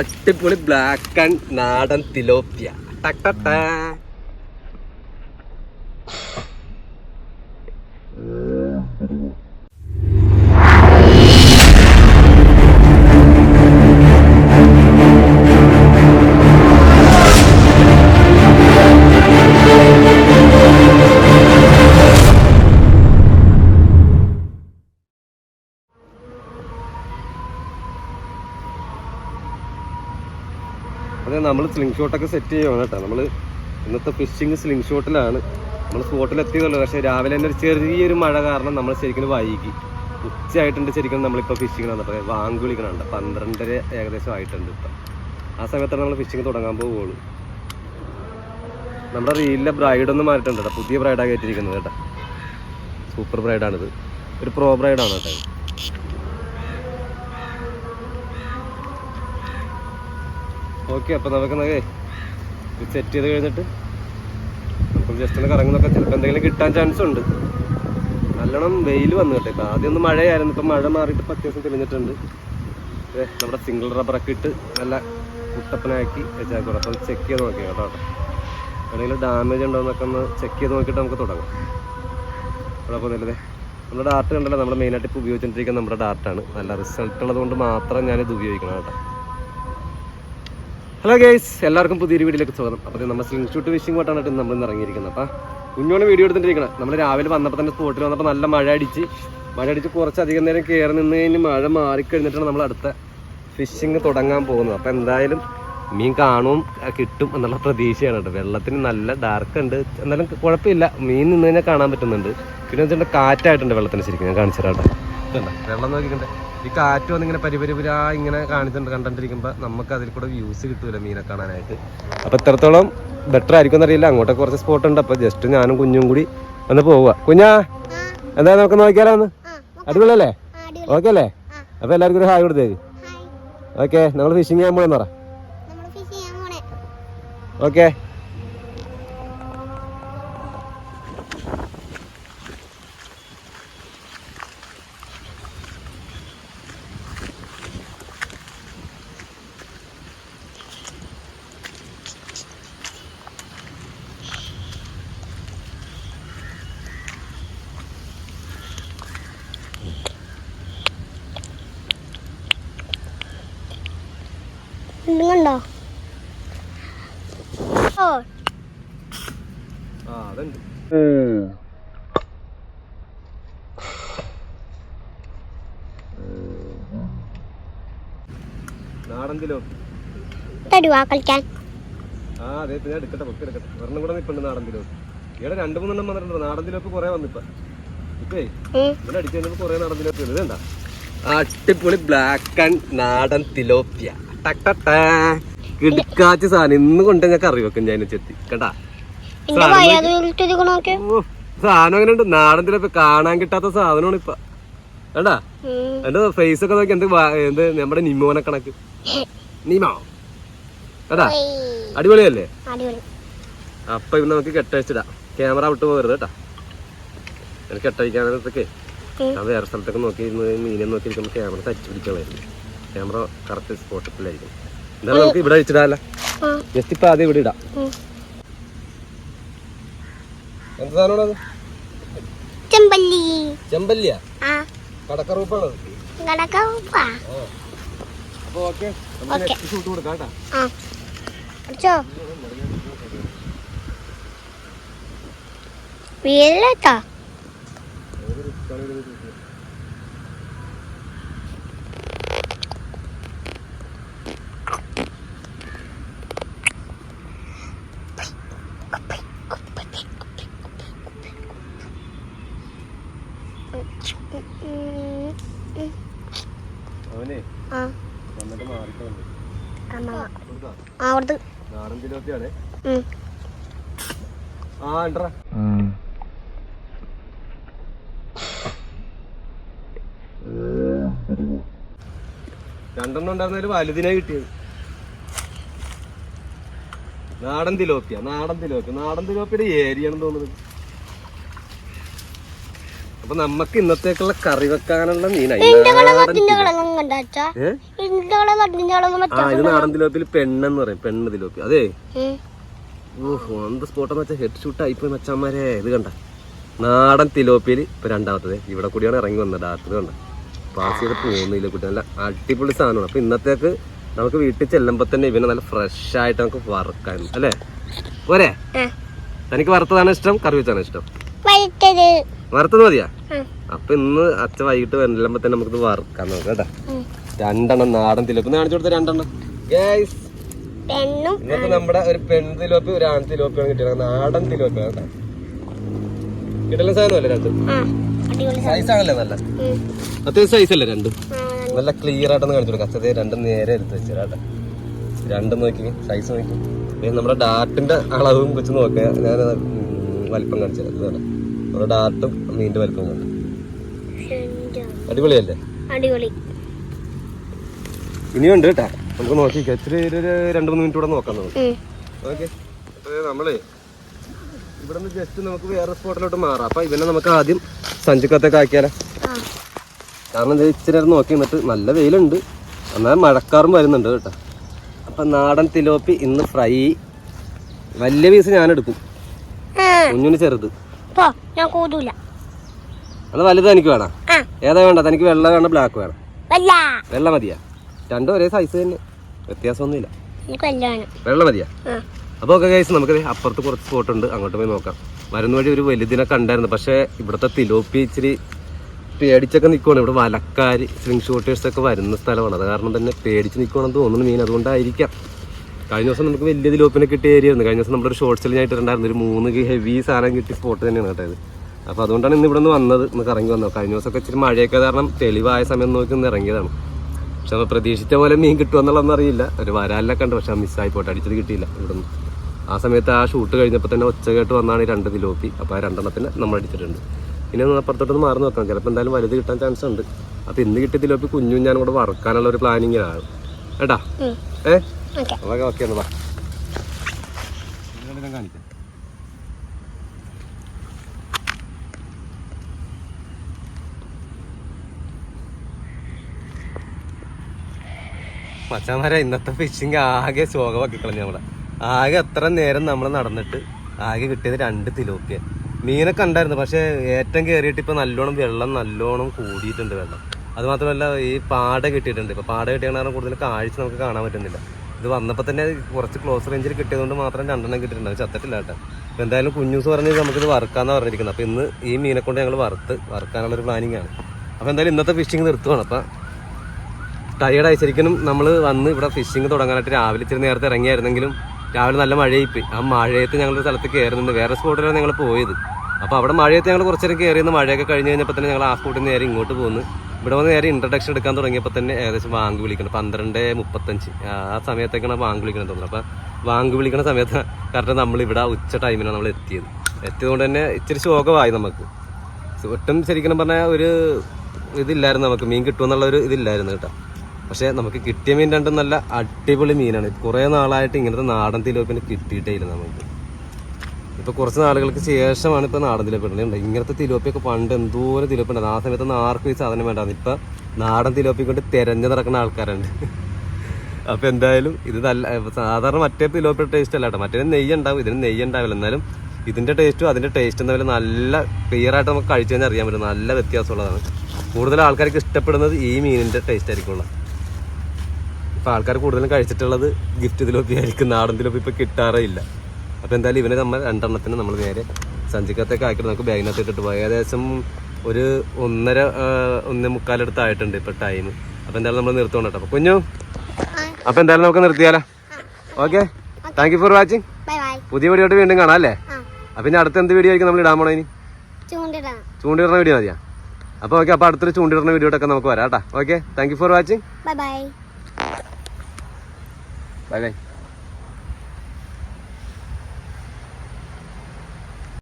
അടിപൊളി black and നാടൻ tilapia ടക് അതെ നമ്മൾ സ്ലിംഗ് ഷോട്ടൊക്കെ സെറ്റ് ചെയ്യുവാണ് കേട്ടോ. നമ്മൾ ഇന്നത്തെ ഫിഷിങ് സ്ലിംഗ് ഷോട്ടിലാണ് നമ്മൾ സ്പോട്ടിലെത്തിയതുള്ളൂ പക്ഷേ രാവിലെ തന്നെ ഒരു ചെറിയൊരു മഴ കാരണം നമ്മൾ ശരിക്കും വൈകി. ഉച്ചയായിട്ടുണ്ട് ശരിക്കും നമ്മളിപ്പോൾ ഫിഷിങ് വന്നപ്പോൾ വാങ്ങി വിളിക്കണുണ്ട്. പന്ത്രണ്ടര ഏകദേശം ആയിട്ടുണ്ട് ഇപ്പം. ആ സമയത്താണ് നമ്മൾ ഫിഷിങ് തുടങ്ങാൻ പോവുള്ളൂ നമ്മുടെ റീലിലെ ബ്രൈഡൊന്നും മാറ്റിട്ടുണ്ട് കേട്ടോ. പുതിയ ബ്രൈഡാണ് കയറ്റിയിരിക്കുന്നത് കേട്ടോ. സൂപ്പർ ബ്രൈഡാണിത് ഒരു പ്രോ ബ്രൈഡാണ് കേട്ടോ ഓക്കെ അപ്പോൾ നമുക്ക് സെറ്റ് ചെയ്ത് കഴിഞ്ഞിട്ട് നമുക്ക് ജസ്റ്റ് ഒന്ന് കറങ്ങുന്നൊക്കെ ചിലപ്പോൾ എന്തെങ്കിലും കിട്ടാൻ ചാൻസ് ഉണ്ട്. നല്ലോണം വെയിൽ വന്നു കേട്ടോ ഇപ്പം. ആദ്യം ഒന്ന് മഴയായിരുന്നു. ഇപ്പം മഴ മാറിയിട്ട് ഇപ്പം അത്യാവശ്യം തെളിഞ്ഞിട്ടുണ്ട്. നമ്മുടെ സിംഗിൾ റബ്ബറൊക്കെ ഇട്ട് നല്ല കുട്ടപ്പനാക്കി വെച്ചേക്കൂടെ അപ്പോൾ ചെക്ക് ചെയ്ത് നോക്കി കേട്ടോ. എന്തെങ്കിലും ഡാമേജ് ഉണ്ടോ എന്നൊക്കെ ഒന്ന് ചെക്ക് ചെയ്ത് നോക്കിയിട്ട് നമുക്ക് തുടങ്ങാം. കുഴപ്പമൊന്നുമില്ലേ നമ്മുടെ ഡാർട്ട് കണ്ടല്ലോ. നമ്മൾ മെയിനായിട്ട് ഇപ്പോൾ ഉപയോഗിച്ചുകൊണ്ടിരിക്കുന്ന നമ്മുടെ ഡാർട്ടാണ് നല്ല റിസൾട്ട് ഉള്ളതുകൊണ്ട് മാത്രം ഞാനിത് ഉപയോഗിക്കണം കേട്ടോ. ഹലോ ഗൈസ് എല്ലാവർക്കും പുതിയൊരു വീഡിയോയിലേക്ക് സ്വാഗതം. അപ്പോൾ നമ്മൾ സ്ലിംഗ് ഷൂട്ട് ഫിഷിംഗ് ബോട്ടാണ് നമ്മൾ ഇന്ന് ഇറങ്ങിയിരിക്കുന്നത്. അപ്പോൾ കുഞ്ഞോണ് വീഡിയോ എടുത്തിട്ടിരിക്കണം നമ്മൾ രാവിലെ വന്നപ്പോൾ തന്നെ സ്പോട്ടിൽ വന്നപ്പോൾ നല്ല മഴ അടിച്ച് മഴ അടിച്ച് കുറച്ച് അധികം നേരം കയറി നിന്ന് കഴിഞ്ഞ് മഴ മാറിക്കഴിഞ്ഞിട്ടാണ് നമ്മൾ അടുത്ത ഫിഷിംഗ് തുടങ്ങാൻ പോകുന്നത്. അപ്പോൾ എന്തായാലും മീൻ കാണും കിട്ടും എന്നുള്ള പ്രതീക്ഷയാണ് കേട്ടോ. വെള്ളത്തിന് നല്ല ഡാർക്ക് ഉണ്ട്. എന്നാലും കുഴപ്പമില്ല. മീൻ നിന്ന് കഴിഞ്ഞാൽ കാണാൻ പറ്റുന്നുണ്ട്. പിന്നെ വെച്ചിട്ടുണ്ടെങ്കിൽ കാറ്റായിട്ടുണ്ട് വെള്ളത്തിന് ശരിക്കും. ഞാൻ കാണിച്ചു തരാം കേട്ടോ. വെള്ളം നോക്കിക്കണ്ടേ? ഈ കാറ്റ് വന്ന് ഇങ്ങനെ പരിപരിപുരാ ഇങ്ങനെ കാണിച്ചിട്ടുണ്ട് കണ്ടിരിക്കുമ്പോൾ നമുക്ക് അതിൽ കൂടെ വ്യൂസ് കിട്ടൂല മീനെ കാണാനായിട്ട്. അപ്പോൾ ഇത്രത്തോളം ബെറ്റർ ആയിരിക്കും എന്നറിയില്ല അങ്ങോട്ടൊക്കെ കുറച്ച് സ്പോട്ട് ഉണ്ട്. അപ്പോൾ ജസ്റ്റ് ഞാനും കുഞ്ഞും കൂടി ഒന്ന് പോവുക. കുഞ്ഞാ എന്താ നമുക്ക് നോക്കിയാലോ ഒന്ന്? അടിപൊളിയല്ലേ? ഓക്കെ അല്ലേ? അപ്പോൾ എല്ലാവർക്കും ഒരു ഹായ് കൊടുത്തേക്ക് ഓക്കെ നമ്മൾ ഫിഷിങ് ചെയ്യാൻ പോയെന്ന് പറ. ഓക്കെ കണ്ടോ ഓ ആ അതുണ്ട് നാടന്തിലോ? തരുവാ കളിക്കാൻ. ആ അതെ ഞാൻ എടുക്കട്ടെ പൊക്കി എടുക്കട്ടെ. ഒരെണ്ണം കൂടെ നിൽപ്പുണ്ട് നാടന്തിലോ. ഇവിടെ രണ്ട് മൂന്നെണ്ണം വന്നിട്ടുണ്ട്. കുറെ വന്നിപ്പ. ഇപ്പേ ഇവിടെ അടിച്ചു കഴിഞ്ഞപ്പോ കുറെ അടിപൊളി ബ്ലാക്ക് ആൻഡ് നാടൻ തിലോപ്പിയ ഇടുക്കാച്ച സാധനം ഇന്ന് കൊണ്ട് ഞാൻ കറി വെക്കും ഞാൻ ചെത്തി കണ്ടാ? സാധനം അങ്ങനെ ഉണ്ട്. നാടൻ തിലോപ്പി കാണാൻ കിട്ടാത്ത സാധനമാണ് ഇപ്പൊ. കണ്ടാ എന്റെ ഫേസ് ഒക്കെ നോക്കി എന്ത് എന്ത് നമ്മുടെ നിമോനെ കണക്ക്. നിമോ? കേട്ടാ അടിപൊളിയല്ലേ? അടിപൊളി. അപ്പൊ ഇന്ന് നമുക്ക് കെട്ടഴിച്ചിടാം ക്യാമറ വിട്ട് പോകരുത് കേട്ടാ. എനിക്ക് കെട്ടഴിക്കാനൊക്കെ. ഞാൻ വേറെ സ്ഥലത്തൊക്കെ നോക്കി മീനെ നോക്കി ഇരിക്കുമ്പോൾ ക്യാമറ തച്ചു പിടിക്കണമായിരുന്നു ക്യാമറ കറക്റ്റ് സ്പോട്ടിലായിരിക്കും എന്തായാലും നമുക്ക് ഇവിടെ വെച്ചിടാല്ല ജസ്റ്റ് ഇപ്പൊ ആദ്യം ഇവിടെ ഇടാം. എന്ത് സാധനമാണത് ചെമ്പല്ലി. ചെമ്പല്ലിയ? കടക്കറൂപ്പാണത്. കടക്കാ അപ്പോൾ ഓക്കെ നമുക്ക് ഷൂട്ട് കൊടുക്കാം കേട്ടാ. ആ. അടിച്ചോ. വീട്ടിലെത്താ അവനെ. വന്നിട്ട് നാടൻ തിലോപ്പിയാണ്. ആ ഉണ്ടറ രണ്ടെണ്ണം ഉണ്ടായിരുന്നതിൽ വലുതിനെ കിട്ടിയത്. നാടൻ തിലോപ്പിയ നാടൻ തിലോപ്പിയ നാടൻ തിലോപ്പിയുടെ ഏരിയ ആണെന്ന് തോന്നുന്നത് അപ്പൊ നമുക്ക് ഇന്നത്തേക്കുള്ള കറി വെക്കാനുള്ള മീനായി ആ ഇത് നാടൻ തിലോപ്പിൽ പെണ്ണെന്ന് പറയും. പെണ്ണ് തിലോപ്പി. അതെ? ഓഹോ ഓൺ ദ സ്പോട്ട് എന്ന് വെച്ചാൽ ഹെഡ് ഷൂട്ട് ആയിപ്പോയി മച്ചാമാരെ ഇത് കണ്ട. നാടൻ തിലോപ്പിയിൽ ഇപ്പൊ രണ്ടാമത്തത്. ഇവിടെ കൂടിയാണ് ഇറങ്ങി വന്നത്. ഡാത്തത് കണ്ട. പാസ് ചെയ്ത് പോകുന്നില്ല കുട്ടി. നല്ല അടിപൊളി സാധനമാണ്. അപ്പൊ ഇന്നത്തേക്ക് നമുക്ക് വീട്ടിൽ ചെല്ലുമ്പോ തന്നെ ഇവനെ നല്ല ഫ്രഷ് ആയിട്ട് നമുക്ക് വറുക്കാൻ. അല്ലേ? പോരെ? തനിക്ക് വറുത്തതാണ് ഇഷ്ടം കറി വെച്ചാണ് ഇഷ്ടം. വറുത്തത് മതിയാ? അപ്പൊ ഇന്ന് അച്ഛ വൈകിട്ട് വരുമ്പോ തന്നെ നമുക്ക് വറുക്കാൻ നോക്കാം കേട്ടാ. രണ്ടെണ്ണം നാടൻ തിലോപ്പ്. കാണിച്ചു കൊടുത്ത രണ്ടെണ്ണം. ഗൈസ് പെണ്ണും ഇന്നത്തെ നമ്മുടെ ഒരു പെൺ തിലോപ്പി ഒരു ആൺ തിലോപ്പിയാണ് കിട്ടിയത്. നാടൻ തിലോപ്പി കേട്ടാ. കിടലൻ സാധനമല്ലേ രണ്ടും? സൈസ് ആണല്ലേ നല്ല. അത്യാവശ്യം സൈസ് അല്ലേ രണ്ടും? നല്ല. ക്ലിയർ ആയിട്ടൊന്ന് കാണിച്ചു കൊടുക്കാം. അച്ഛതേ രണ്ടും നേരെ എടുത്ത് വെച്ചാ രണ്ടും നോക്കി സൈസ് നോക്കി. നമ്മുടെ ഡാർട്ടിന്റെ അളവും വെച്ച് നോക്കുക ഞാൻ വലിപ്പം കാണിച്ചു തരാം. നമ്മുടെ ഡാർട്ടും മീനിന്റെ വലിപ്പം കണ്ടു ശരി. അടിപൊളിയല്ലേ? അടിപൊളി. ഇനിയുണ്ട് കേട്ടാ. നമുക്ക് നോക്കിക്കാം ഇത്തിരി ഒരു രണ്ട് മൂന്ന് മിനിറ്റ് കൂടെ നോക്കാം നമുക്ക്. ഓക്കെ. നമ്മൾ ഇവിടെ നിന്ന് ജസ്റ്റ് നമുക്ക് വേറെ സ്പോട്ടിലോട്ട് മാറാം. അപ്പൊ ഇവനെ നമുക്ക് ആദ്യം സഞ്ചിക്കത്തേക്ക് ആക്കിയാലോ? ആ. കാരണം ഇത് ഇച്ചിരി നേരം നോക്കി നിന്നിട്ട് നല്ല വെയിലുണ്ട്. എന്നാൽ മഴക്കാറും വരുന്നുണ്ട് കേട്ടോ. അപ്പൊ നാടൻ തിലോപ്പി ഇന്ന് ഫ്രൈ. വലിയ പീസ് ഞാൻ എടുക്കും ആ. കുഞ്ഞിന് ചെറുത്. പോ ഞാൻ കൂതൂല അത് വലുത് എനിക്ക് വേണം. ആ. ഏതാ വേണ്ട തനിക്ക് വെള്ള വേണം ബ്ലാക്ക് വേണം. വല്ല വെള്ള മതിയാ. രണ്ടും ഒരേ സൈസ് തന്നെ. വ്യത്യാസമൊന്നുമില്ല. എനിക്ക് വല്ല വേണം. വെള്ള മതിയാ. ആ. അപ്പോൾ ഓക്കെ ഗൈസ് നമുക്ക് അപ്പുറത്ത് കുറച്ച് സ്പോട്ട് ഉണ്ട്. അങ്ങോട്ട് പോയി നോക്കാം. വരുന്ന വഴി ഒരു വലുതിനെ കണ്ടായിരുന്നു. പക്ഷേ ഇവിടുത്തെ തിലോപ്പി ഇച്ചിരി പേടിച്ചൊക്കെ നിൽക്കുവാണ് ഇവിടെ വലക്കാർ സ്വിങ് ഷൂട്ടേഴ്സ് ഒക്കെ വരുന്ന സ്ഥലമാണ്. അത് കാരണം തന്നെ പേടിച്ച് നിൽക്കുവാണെന്ന് തോന്നുന്നു മീൻ. അതുകൊണ്ടായിരിക്കാം. കഴിഞ്ഞ ദിവസം നമുക്ക് വലിയ ലോപ്പിനെ കിട്ടിയ ഏരിയ ആയിരുന്നു. കഴിഞ്ഞ ദിവസം നമ്മുടെ ഒരു ഷോർട്സിൽ ഞാൻ ഇട്ടിട്ടുണ്ടായിരുന്നു ഒരു മൂന്ന് ഹെവി സാധനം കിട്ടിയ സ്പോട്ട് തന്നെയാണ് കേട്ടത് അപ്പോൾ അതുകൊണ്ടാണ് ഇന്ന് ഇവിടെ നിന്ന് വന്നത് ഇന്ന് കറങ്ങി വന്നത്. കഴിഞ്ഞ ദിവസമൊക്കെ ഇച്ചിരി മഴയൊക്കെ കാരണം തെളിവായ സമയം നോക്കി ഇറങ്ങിയതാണ്. പക്ഷെ നമ്മൾ പ്രതീക്ഷിച്ച പോലെ മീൻ കിട്ടുമെന്നുള്ളതൊന്നും അറിയില്ല. ഒരു വരാലിലൊക്കെ ഉണ്ട് പക്ഷെ മിസ്സായി പോട്ടെ അടിച്ചത് കിട്ടിയില്ല ഇവിടെ നിന്ന് ആ സമയത്ത് ആ ഷൂട്ട് കഴിഞ്ഞപ്പോൾ തന്നെ ഉച്ച കേട്ട് വന്നാണ് ഈ രണ്ട് ദിലോപ്പി അപ്പോൾ ആ രണ്ടെണ്ണത്തിന് നമ്മൾ അടിച്ചിട്ടുണ്ട്. ഇനി ഒന്ന് അപ്പുറത്തോട്ടൊന്ന് മാറി നോക്കാം ചിലപ്പോൾ എന്തായാലും വലുത് കിട്ടാൻ ചാൻസ് ഉണ്ട്. അപ്പോൾ ഇന്ന് കിട്ടിയ ദിലോപ്പി കുഞ്ഞും ഞാനും കൂടെ വറക്കാനുള്ള ഒരു പ്ലാനിങ്ങിലാണ് കേട്ടാ ഉം. ഏ ഓക്കെ ഒന്ന് വാ. കാണിക്കാം. മച്ചാമാരെ ഇന്നത്തെ ഫിഷിങ് ആകെ ശോകമാക്കി കളഞ്ഞു നമ്മളെ. ആകെ അത്ര നേരം നമ്മൾ നടന്നിട്ട് ആകെ കിട്ടിയത് രണ്ട് തിലോപ്പിയ. മീനൊക്കെ ഉണ്ടായിരുന്നു പക്ഷേ ഏറ്റവും കയറിയിട്ട് ഇപ്പൊ നല്ലോണം വെള്ളം നല്ലോണം കൂടിയിട്ടുണ്ട് വെള്ളം. അതുമാത്രമല്ല ഈ പാട കിട്ടിയിട്ടുണ്ട്. ഇപ്പൊ പാട കിട്ടിയ കാരണം കൂടുതൽ കാഴ്ച നമുക്ക് കാണാൻ പറ്റുന്നില്ല. ഇത് വന്നപ്പോൾ തന്നെ കുറച്ച് ക്ലോസ് റേഞ്ചിൽ കിട്ടിയതുകൊണ്ട് മാത്രം രണ്ടെണ്ണം കിട്ടിയിട്ടുണ്ട്. ചത്തിട്ടില്ല കേട്ടോ. അപ്പോൾ എന്തായാലും കുഞ്ഞൂസ് പറഞ്ഞ് നമുക്കിത് വറുക്കാന്ന് പറഞ്ഞിരിക്കുന്നത്. അപ്പോൾ ഇന്ന് ഈ മീനെ കൊണ്ട് ഞങ്ങൾ വറുത്ത് വറുക്കാനുള്ളൊരു പ്ലാനിങ് ആണ്. അപ്പോൾ എന്തായാലും ഇന്നത്തെ ഫിഷിങ് നിർത്തുവാണ്. അപ്പൊ ടയേർഡായി ശരിക്കും നമ്മൾ വന്ന് ഇവിടെ ഫിഷിങ് തുടങ്ങാനായിട്ട് രാവിലെ ഇച്ചിരി നേരത്തെ ഇറങ്ങിയായിരുന്നെങ്കിലും രാവിലെ നല്ല മഴയിപ്പോയി ആ മഴയത്ത് ഞങ്ങൾ ഒരു സ്ഥലത്ത് കയറുന്നുണ്ട്. വേറെ സ്പോട്ടിലാണ് ഞങ്ങൾ പോയത്. അപ്പോൾ അവിടെ മഴയത്ത് ഞങ്ങൾ കുറച്ചേരം കയറിയെന്ന് മഴയൊക്കെ കഴിഞ്ഞ് കഴിഞ്ഞപ്പോൾ തന്നെ ഞങ്ങൾ ആ സ്പോട്ടിൽ നിന്ന് നേരെ ഇങ്ങോട്ട് പോകുന്നു ഇവിടെ വന്ന് നേരെ ഇൻട്രഡക്ഷൻ എടുക്കാൻ തുടങ്ങിയപ്പോൾ തന്നെ ഏകദേശം വാങ്ക് വിളിക്കണം പന്ത്രണ്ട് മുപ്പത്തഞ്ച്. ആ സമയത്തേക്കാണ് വാങ്ക് വിളിക്കണം തോന്നുന്നത്. അപ്പോൾ വാങ്ക് വിളിക്കുന്ന സമയത്ത് കറക്റ്റ് നമ്മൾ ഇവിടെ ഉച്ച ടൈമിലാണ് നമ്മൾ എത്തിയത്. എത്തിയതുകൊണ്ട് തന്നെ ഇച്ചിരി ശോകമായി നമുക്ക്. ഒട്ടും ശരിക്കും പറഞ്ഞാൽ ഒരു ഇതില്ലായിരുന്നു നമുക്ക്. മീൻ കിട്ടുമെന്നുള്ള ഒരു ഇതില്ലായിരുന്നു കേട്ടോ. പക്ഷേ നമുക്ക് കിട്ടിയ മീൻ രണ്ടും നല്ല അടിപൊളി മീനാണ്. കുറേ നാളായിട്ട് ഇങ്ങനത്തെ നാടൻ തിലോപ്പിന് കിട്ടിയിട്ടേ ഇല്ല നമുക്ക്. ഇപ്പോൾ കുറച്ച് നാളുകൾക്ക് ശേഷമാണ് ഇപ്പോൾ നാടൻ തിലോപ്പി ഉണ്ട് ഇങ്ങനത്തെ തിലോപ്പിയൊക്കെ പണ്ട് എന്തോരം തിലോപ്പി ഉണ്ടായിരുന്നു ആ സമയത്തൊന്നും ആർക്കും ഈ സാധനം വേണ്ടായിരുന്നു. ഇപ്പം നാടൻ തിലോപ്പി കൊണ്ട് തിരഞ്ഞു നടക്കുന്ന ആൾക്കാരുണ്ട്. അപ്പോൾ എന്തായാലും ഇത് നല്ല സാധാരണ മറ്റേ തിലോപ്പിയുടെ ടേസ്റ്റ് അല്ല കേട്ടോ. മറ്റേ നെയ്യ് ഉണ്ടാവും ഇതിന് നെയ്യ് ഉണ്ടാവില്ല. എന്നാലും ഇതിന്റെ ടേസ്റ്റും അതിന്റെ ടേസ്റ്റും തമ്മിൽ നല്ല ക്ലിയർ ആയിട്ട് നമുക്ക് കഴിച്ചു കഴിഞ്ഞാൽ അറിയാൻ പറ്റും. നല്ല വ്യത്യാസമുള്ളതാണ്. കൂടുതൽ ആൾക്കാർക്ക് ഇഷ്ടപ്പെടുന്നത് ഈ മീനിന്റെ ടേസ്റ്റ് ആയിരിക്കുള്ള ഇപ്പൊ ആൾക്കാർ കൂടുതലും കഴിച്ചിട്ടുള്ളത് ഗിഫ്റ്റ് തിലോപ്പി ആയിരിക്കും നാടൻ തിലോപ്പി ഇപ്പൊ കിട്ടാറേ ഇല്ല. അപ്പൊ എന്തായാലും ഇവനെ നമ്മൾ രണ്ടെണ്ണത്തിന് നമ്മൾ നേരെ സഞ്ചിക്കത്തേക്ക് ആക്കിയിട്ട് നമുക്ക് ബാഗിനകത്ത് ഇട്ടിട്ട് പോയി ഏകദേശം ഒരു ഒന്നര ഒന്ന് ഒന്നേ മുക്കാലടുത്തായിട്ടുണ്ട് ഇപ്പൊ ടൈം അപ്പോൾ എന്തായാലും നമ്മൾ നിർത്തുകൊണ്ട് കേട്ടോ. അപ്പൊ കുഞ്ഞു അപ്പോൾ എന്തായാലും നമുക്ക് നിർത്തിയാലോ? Okay thank you for watching പുതിയ വീഡിയോ വീണ്ടും കാണാം അല്ലേ? അപ്പം ഇനി അടുത്ത എന്ത് വീഡിയോ ആയിരിക്കും നമ്മൾ ഇടാൻ പോണേനി ഇനി? ചൂണ്ടിടുന്ന വീഡിയോ മതിയാ. അപ്പോൾ ഓക്കെ അപ്പോൾ അടുത്തൊരു ചൂണ്ടിടുന്ന വീഡിയോ ഒക്കെ നമുക്ക് വരാം കേട്ടോ. Okay thank you for watching bye bye bye bye